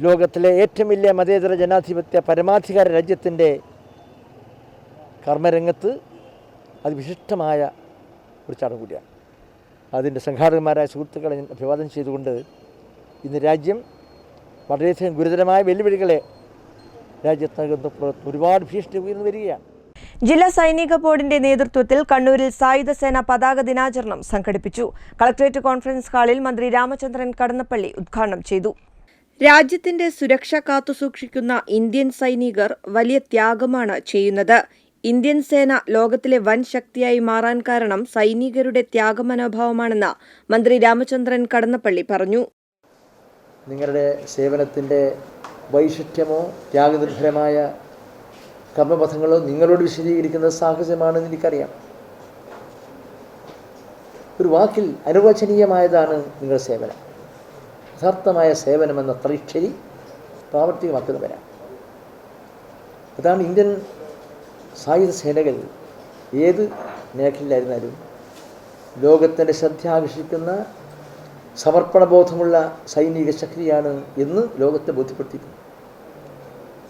ലോകത്തിലെ ഏറ്റവും വലിയ മതേതര ജനാധിപത്യ പരമാധികാര രാജ്യത്തിന്റെ കർമ്മരംഗത്ത് അത് വിശിഷ്ടമായ ഒരു ചടങ്ങ് കൂടിയാണ്. അതിന്റെ സംഘാടകന്മാരായ സുഹൃത്തുക്കളെ ഞാൻ അഭിവാദനം ചെയ്തുകൊണ്ട് ഇന്ന് രാജ്യം വളരെയധികം ഗുരുതരമായ വെല്ലുവിളികളെ രാജ്യത്തിനകത്ത് പുറത്ത് ഒരുപാട് ഭീഷണി ഉയർന്നു വരികയാണ്. ജില്ലാ സൈനിക ബോർഡിന്റെ നേതൃത്വത്തിൽ കണ്ണൂരിൽ സായുധ സേന പതാക ദിനാചരണം സംഘടിപ്പിച്ചു. കളക്ടറേറ്റ് കോൺഫറൻസ് ഹാളിൽ മന്ത്രി രാമചന്ദ്രൻ കടന്നപ്പള്ളി ഉദ്ഘാടനം ചെയ്തു. രാജ്യത്തിന്റെ സുരക്ഷ കാത്തുസൂക്ഷിക്കുന്ന ഇന്ത്യൻ സൈനികർ വലിയ ത്യാഗമാണ് ചെയ്യുന്നത്. ഇന്ത്യൻ സേന ലോകത്തിലെ വൻ ശക്തിയായി മാറാൻ കാരണം സൈനികരുടെ ത്യാഗമനോഭാവമാണെന്ന് മന്ത്രി രാമചന്ദ്രൻ കടന്നപ്പള്ളി പറഞ്ഞു. നിങ്ങളുടെ സേവനത്തിന്റെ വൈശിഷ്ട്യമോ ത്യാഗനിർഭരമായ കർമ്മപഥങ്ങളോ നിങ്ങളോട് വിശദീകരിക്കുന്ന സാഹചര്യമാണെന്ന് എനിക്കറിയാം. ഒരു വാക്കിൽ അനുവചനീയമായതാണ് നിങ്ങളുടെ സേവനം. യഥാർത്ഥമായ സേവനമെന്ന പ്രാവർത്തികമാക്കുന്ന പ്രാവർത്തികമാക്കുന്നവരാണ് അതാണ് ഇന്ത്യൻ സായുധ സേനകൾ ഏത് മേഖലയിലായിരുന്നാലും ലോകത്തിന്റെ ശ്രദ്ധ ആകർഷിക്കുന്ന സമർപ്പണബോധമുള്ള സൈനിക ശക്തിയാണ് എന്ന് ലോകത്തെ ബോധ്യപ്പെടുത്തിയിട്ടുണ്ട്.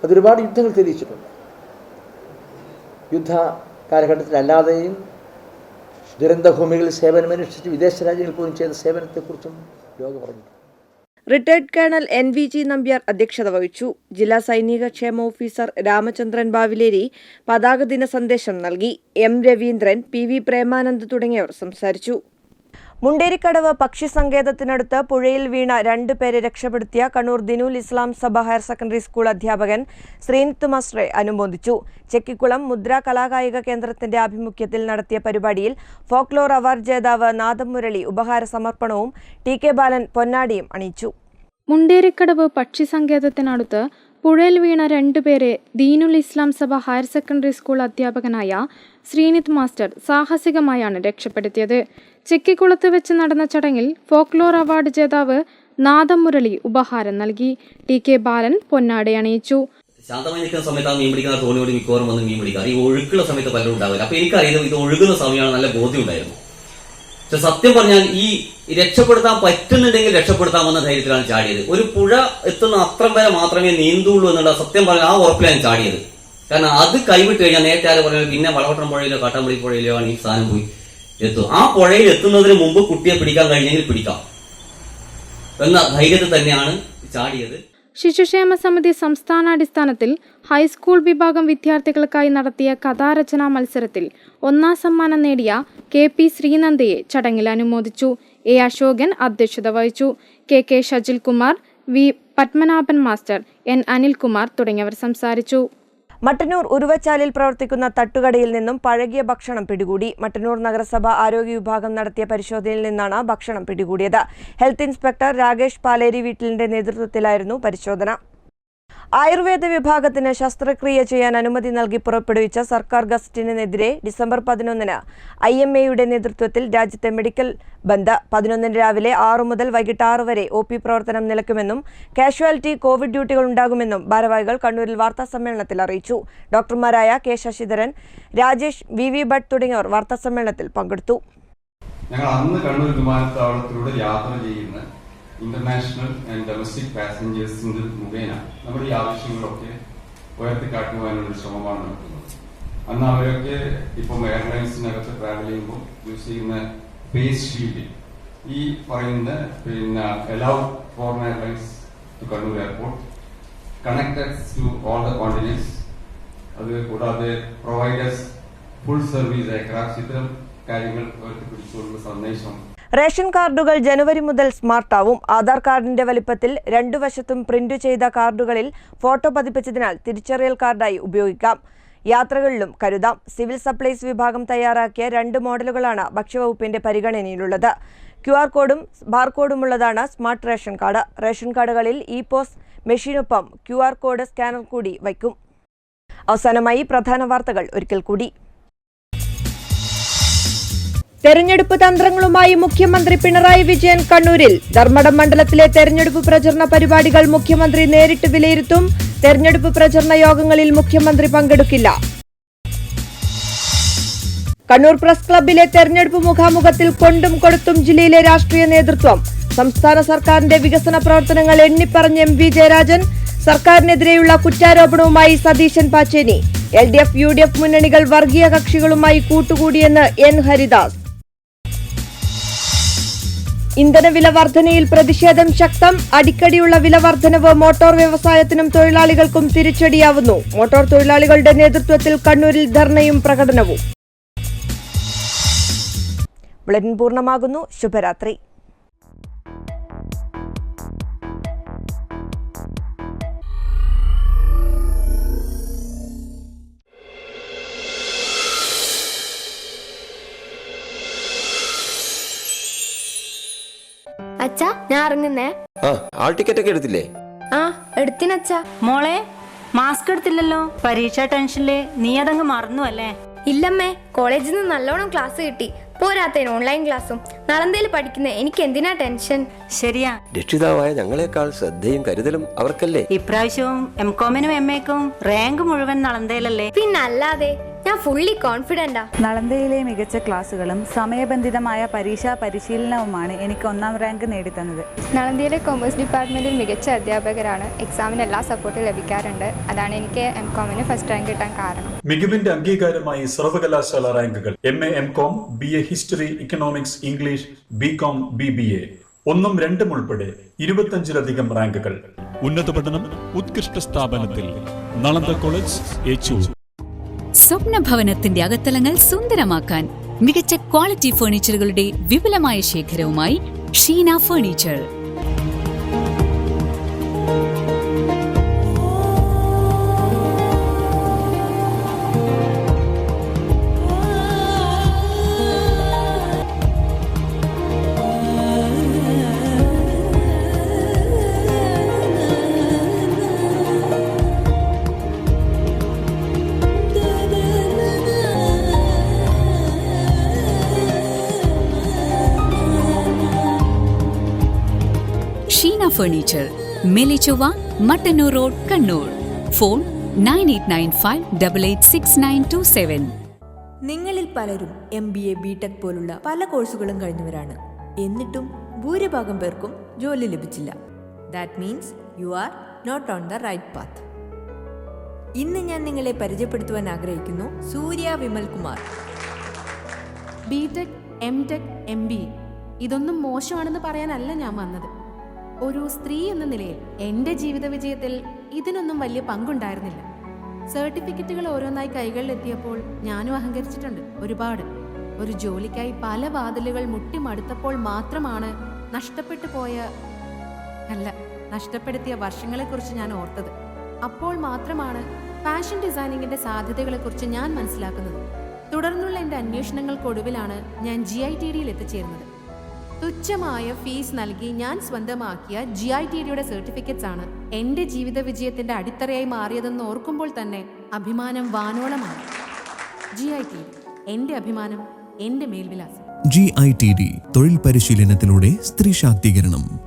അതൊരുപാട് യുദ്ധങ്ങൾ തെളിയിച്ചിട്ടുണ്ട്. യുദ്ധ കാലഘട്ടത്തിലല്ലാതെയും ദുരന്തഭൂമികളിൽ സേവനമനുഷ്ഠിച്ച് വിദേശ രാജ്യങ്ങളിൽ പോലും ചെയ്ത സേവനത്തെക്കുറിച്ചും ലോകം പറഞ്ഞു retired colonel N V G Nambiar അധ്യക്ഷത വഹിച്ചു. ജില്ലാ സൈനിക ക്ഷേമ ഓഫീസർ രാമചന്ദ്രൻ ബാവിലേരി പതാക ദിന സന്ദേശം നൽകി. M Raveendran P V Premanand തുടങ്ങിയവർ സംസാരിച്ചു. മുണ്ടേരിക്കടവ് പക്ഷി സങ്കേതത്തിനടുത്ത് പുഴയിൽ വീണ രണ്ടുപേരെ രക്ഷപ്പെടുത്തിയ കണ്ണൂർ ദിനുൽ ഇസ്ലാം സഭ ഹയർ സെക്കൻഡറി സ്കൂൾ അധ്യാപകൻ ശ്രീനിത്ത് മാസ്റ്ററെ അനുമോദിച്ചു. ചെക്കിക്കുളം മുദ്ര കലാകായിക കേന്ദ്രത്തിന്റെ ആഭിമുഖ്യത്തിൽ നടത്തിയ പരിപാടിയിൽ ഫോക്ലോർ അവാർഡ് ജേതാവ് നാദം മുരളി ഉപഹാര സമർപ്പണവും ടി കെ ബാലൻ പൊന്നാടിയും അണിയിച്ചു. മുണ്ടേരിക്കടവ് പക്ഷി സങ്കേതത്തിനടുത്ത് പുഴയിൽ വീണ രണ്ടുപേരെ ദീനുൽ ഇസ്ലാം സഭ ഹയർ സെക്കൻഡറി സ്കൂൾ അധ്യാപകനായ ശ്രീനിത് മാസ്റ്റർ സാഹസികമായാണ് രക്ഷപ്പെടുത്തിയത്. ചെക്കിക്കുളത്ത് വെച്ച് നടന്ന ചടങ്ങിൽ ഫോക്ലോർ അവാർഡ് ജേതാവ് നാദം മുരളി ഉപഹാരം നൽകി. ടി കെ ബാലൻ പൊന്നാട അണിയിച്ചു. ശാന്തമായി നിൽക്കുന്ന സമയത്ത് മീൻ പിടിക്കുന്ന തോണിയോട് മിക്കവാറും വന്ന് മീൻ പിടിക്കുക ഈ ഒഴുക്കുള്ള സമയത്ത് പലരും ഉണ്ടാവില്ല. അപ്പൊ എനിക്കറിയാം ഇത് ഒഴുകുന്ന സമയമാണ് നല്ല ബോധ്യം ഉണ്ടായിരുന്നു. പക്ഷെ സത്യം പറഞ്ഞാൽ ഈ രക്ഷപ്പെടുത്താൻ പറ്റുന്നുണ്ടെങ്കിൽ രക്ഷപ്പെടുത്താമെന്ന ധൈര്യത്തിലാണ് ചാടിയത്. ഒരു പുഴ എത്തുന്ന അത്രം വരെ മാത്രമേ നീന്തുള്ളൂ എന്നുള്ള സത്യം പറഞ്ഞാൽ ആ ഉറപ്പിലാണ് ചാടിയത്. കാരണം അത് കൈവിട്ട് കഴിഞ്ഞാൽ നേരത്തെ ആര് പറഞ്ഞാൽ പിന്നെ വളവട്ടം പുഴയിലോ കാട്ടാമ്പളി പുഴയിലോ ആണ് ഈ സാധനം പോയി എത്തും ആ പുഴയിൽ എത്തുന്നതിന് മുമ്പ് കുട്ടിയെ പിടിക്കാൻ കഴിഞ്ഞെങ്കിൽ പിടിക്കാം. എന്ന ധൈര്യത്തിൽ തന്നെയാണ് ചാടിയത്. ശിശുക്ഷേമ സമിതി സംസ്ഥാനാടിസ്ഥാനത്തിൽ ഹൈസ്കൂൾ വിഭാഗം വിദ്യാർത്ഥികൾക്കായി നടത്തിയ കഥാരചനാ മത്സരത്തിൽ ഒന്നാം സമ്മാനം നേടിയ കെ പി ശ്രീനന്ദയെ ചടങ്ങിൽ അനുമോദിച്ചു. എ അശോകൻ അധ്യക്ഷത വഹിച്ചു. K K Shajil Kumar V Padmanabhan master N Anilkumar തുടങ്ങിയവർ സംസാരിച്ചു. മട്ടന്നൂർ ഉരുവച്ചാലിൽ പ്രവർത്തിക്കുന്ന തട്ടുകടയിൽ നിന്നും പഴകിയ ഭക്ഷണം പിടികൂടി. മട്ടന്നൂർ നഗരസഭ ആരോഗ്യ വിഭാഗം നടത്തിയ പരിശോധനയിൽ നിന്നാണ് ഭക്ഷണം പിടികൂടിയത്. ഹെൽത്ത് ഇൻസ്പെക്ടർ രാകേഷ് പാലേരി വീട്ടിലിന്റെ നേതൃത്വത്തിലായിരുന്നു പരിശോധന. ആയുർവേദ വിഭാഗത്തിന് ശസ്ത്രക്രിയ ചെയ്യാൻ അനുമതി നൽകി പുറപ്പെടുവിച്ച സർക്കാർ ഗസ്റ്റിനെതിരെ ഡിസംബർ പതിനൊന്നിന് ഐ എം എയുടെ നേതൃത്വത്തിൽ രാജ്യത്തെ മെഡിക്കൽ ബന്ദ് പതിനൊന്നിന് രാവിലെ ആറു മുതൽ വൈകിട്ട് ആറ് വരെ ഒ പി പ്രവർത്തനം നിലക്കുമെന്നും കാഷ്വാലിറ്റി കോവിഡ് ഡ്യൂട്ടികൾ ഉണ്ടാകുമെന്നും ഭാരവാഹികൾ കണ്ണൂരിൽ വാർത്താ സമ്മേളനത്തിൽ അറിയിച്ചു. ഡോക്ടർമാരായ K Sasidharan Rajesh V V Bhat തുടങ്ങിയവർ വാർത്താ സമ്മേളനത്തിൽ പങ്കെടുത്തു. ഞങ്ങൾ അന്ന് കണ്ണൂർ വിമാനത്താവളത്തിലൂടെ യാത്ര ചെയ്യുന്ന ഇന്റർനാഷണൽ ആൻഡ് ഡൊമസ്റ്റിക് പാസഞ്ചേഴ്സിന്റെ മുഖേന നമ്മുടെ ഈ ആവശ്യങ്ങളൊക്കെ ഉയർത്തിക്കാട്ടുവാനുള്ള ശ്രമമാണ് നടക്കുന്നത്. അന്ന് അവരൊക്കെ ഇപ്പം എയർലൈൻസിനകത്ത് ട്രാവൽ ചെയ്യുമ്പോൾ യൂസ് ചെയ്യുന്ന ഫേസ് ഷീൽഡ് ഈ പറയുന്ന പിന്നെ allowed foreign airlines to Kannur airport connected to all the continents അത് കൂടാതെ പ്രൊവൈഡേഴ്സ് ഫുൾ സർവീസ് എയർക്രാഫ്റ്റ് ഇത്തരം കാര്യങ്ങൾ ഉയർത്തിപ്പിടിച്ചുകൊണ്ടുള്ള സന്ദേശം റേഷൻ കാർഡുകൾ ജനുവരി മുതൽ സ്മാർട്ടാവും. ആധാർ കാർഡിന്റെ വലിപ്പത്തിൽ രണ്ടു വശത്തും പ്രിന്റ് ചെയ്ത കാർഡുകളിൽ ഫോട്ടോ പതിപ്പിച്ചതിനാൽ തിരിച്ചറിയൽ കാർഡായി ഉപയോഗിക്കാം. യാത്രകളിലും കരുതാം. സിവിൽ സപ്ലൈസ് വിഭാഗം തയ്യാറാക്കിയ രണ്ട് മോഡലുകളാണ് ഭക്ഷ്യവകുപ്പിന്റെ പരിഗണനയിലുള്ളത്. ക്യു ആർ കോഡും ബാർകോഡുമുള്ളതാണ് സ്മാർട്ട് റേഷൻ കാർഡ്. റേഷൻ കാർഡുകളിൽ ഇ പോസ് മെഷീനൊപ്പം ക്യു ആർ കോഡ് സ്കാനർ കൂടി വയ്ക്കും. അവസാനമായി പ്രധാന വാർത്തകൾ ഒരിക്കൽ കൂടി. തെരഞ്ഞെടുപ്പ് തന്ത്രങ്ങളുമായി മുഖ്യമന്ത്രി പിണറായി വിജയൻ കണ്ണൂരിൽ. ധർമ്മടം മണ്ഡലത്തിലെ തെരഞ്ഞെടുപ്പ് പ്രചരണ പരിപാടികൾ മുഖ്യമന്ത്രി നേരിട്ട് വിലയിരുത്തും. തെരഞ്ഞെടുപ്പ് പ്രചരണ യോഗങ്ങളിൽ മുഖ്യമന്ത്രി പങ്കെടുക്കില്ല. കണ്ണൂർ പ്രസ് ക്ലബിലെ തെരഞ്ഞെടുപ്പ് മുഖാമുഖത്തിൽ കൊണ്ടും കൊടുത്തും ജില്ലയിലെ രാഷ്ട്രീയ നേതൃത്വം. സംസ്ഥാന സർക്കാരിന്റെ വികസന പ്രവർത്തനങ്ങൾ എണ്ണിപ്പറഞ്ഞ് എം വി ജയരാജൻ സർക്കാരിനെതിരെയുള്ള കുറ്റാരോപണവുമായി Satheesan Pacheni. L D F U D F മുന്നണികൾ വർഗീയ കക്ഷികളുമായി കൂട്ടുകൂടിയെന്ന് എൻ ഹരിദാസ്. ഇന്ധനവില വർധനയിൽ പ്രതിഷേധം ശക്തം. അടിക്കടിയുള്ള വില വർധനവ് മോട്ടോർ വ്യവസായത്തിനും തൊഴിലാളികൾക്കും തിരിച്ചടിയാവുന്നു. മോട്ടോർ തൊഴിലാളികളുടെ നേതൃത്വത്തിൽ കണ്ണൂരിൽ ധർണയും പ്രകടനവും. പൂർണമാകുന്നു. ശുഭരാത്രി. അച്ഛാ ഞാൻ ഇറങ്ങുന്നേ. ആ ആൾ ടിക്കറ്റ് ഒക്കെ എടുത്തില്ലേ? ആ എടുത്തിനച്ഛാ മോളെ മാസ്ക് എടുത്തില്ലല്ലോ? പരീക്ഷാ ടെൻഷനിൽ നീ അതങ്ങ് മറന്നു അല്ലേ ഇല്ലമ്മേ കോളേജിൽ നിന്ന് നല്ലോണം ക്ലാസ് കിട്ടി. പോരാത്തതിന് ഓൺലൈൻ ക്ലാസ്സും നളന്തയിൽ പഠിക്കുന്ന എനിക്ക് എന്തിനാ ടെൻഷൻ? ശരിയാ. രക്ഷിതാവായ ഞങ്ങളെക്കാൾ ശ്രദ്ധയും കരുതലും അവർക്കല്ലേ? ഇപ്രാവശ്യവും എം കോമിനും എം എക്കും റാങ്ക് മുഴുവൻ നളന്തയിലല്ലേ പിന്നല്ലാതെ ഞാൻ ഫുള്ളി കോൺഫിഡന്റാ നളന്തയിലെ മികച്ച ക്ലാസ്സുകളും സമയബന്ധിതമായ പരീക്ഷാ പരിശീലനവുമാണ് എനിക്ക് ഒന്നാം റാങ്ക് നേടിത്തന്നത്. നളന്തയിലെ കൊമേഴ്സ് ഡിപ്പാർട്ട്മെന്റിൽ മികച്ച അധ്യാപകരാണ്. എക്സാമിന് എല്ലാ സപ്പോർട്ടും ലഭിക്കാറുണ്ട്. അതാണ് എനിക്ക് എം കോമിന് ഫസ്റ്റ് റാങ്ക് കിട്ടാൻ കാരണം. മികവിന്റെ അംഗീകാരമായി സർവകലാശാല റാങ്കുകൾ. M A M com B A history economics English B com B B A ഒന്നും രണ്ടും ഉൾപ്പെടെ ഇരുപത്തഞ്ചിലധികം റാങ്കുകൾ. ഉന്നത പഠനം ഉത്കൃഷ്ട സ്ഥാപനത്തിൽ നളന്ദ കോളേജ് ഏച്ചൂർ സ്വപ്ന ഭവനത്തിന്റെ അകത്തളങ്ങൾ സുന്ദരമാക്കാൻ മികച്ച ക്വാളിറ്റി ഫർണിച്ചറുകളുടെ വിപുലമായ ശേഖരവുമായി Sheena furniture. Furniture Melechowa Mattannur road Kannur phone nine eight nine five double eight six nine two seven നിങ്ങളിൽ പലരും M B A B tech പോലുള്ള പല കോഴ്സുകളും കഴിഞ്ഞവരാണ്. എന്നിട്ടും ഭൂരിഭാഗം പേർക്കും ജോലി ലഭിച്ചില്ല. That means you are not on the right path ഇന്ന് ഞാൻ നിങ്ങളെ പരിചയപ്പെടുത്തുവാൻ ആഗ്രഹിക്കുന്നു Surya Vimal Kumar. B tech M tech M B ഇതൊന്നും മോശമാണെന്ന് പറയാനല്ല ഞാൻ വന്നത്. ഒരു സ്ത്രീ എന്ന നിലയിൽ എന്റെ ജീവിത വിജയത്തിൽ ഇതിനൊന്നും വലിയ പങ്കുണ്ടായിരുന്നില്ല. സർട്ടിഫിക്കറ്റുകൾ ഓരോന്നായി കൈകളിലെത്തിയപ്പോൾ ഞാനും അഹങ്കരിച്ചിട്ടുണ്ട്. ഒരുപാട്. ഒരു ജോലിക്കായി പല വാതിലുകൾ മുട്ടിമടുത്തപ്പോൾ മാത്രമാണ് നഷ്ടപ്പെട്ടു പോയ അല്ല നഷ്ടപ്പെടുത്തിയ വർഷങ്ങളെക്കുറിച്ച് ഞാൻ ഓർത്തത്. അപ്പോൾ മാത്രമാണ് ഫാഷൻ ഡിസൈനിങ്ങിന്റെ സാധ്യതകളെക്കുറിച്ച് ഞാൻ മനസ്സിലാക്കുന്നത്. തുടർന്നുള്ള എന്റെ അന്വേഷണങ്ങൾക്കൊടുവിലാണ് ഞാൻ ജി ഐ ടി ഡിയിൽ എത്തിച്ചേരുന്നത്. തുച്ഛമായ ഫീസ് നൽകി ഞാൻ സ്വന്തമാക്കിയ ജി ഐ ടി ഡിയുടെ സർട്ടിഫിക്കറ്റ്സ് ആണ് എന്റെ ജീവിത വിജയത്തിന്റെ അടിത്തറയായി മാറിയതെന്ന് ഓർക്കുമ്പോൾ തന്നെ അഭിമാനം വാനോളമാണ്. ജി ഐ ടി എന്റെ അഭിമാനം എന്റെ മേൽവിലാസം. ജി ഐ ടി ഡി തൊഴിൽ പരിശീലനത്തിലൂടെ സ്ത്രീ ശാക്തീകരണം.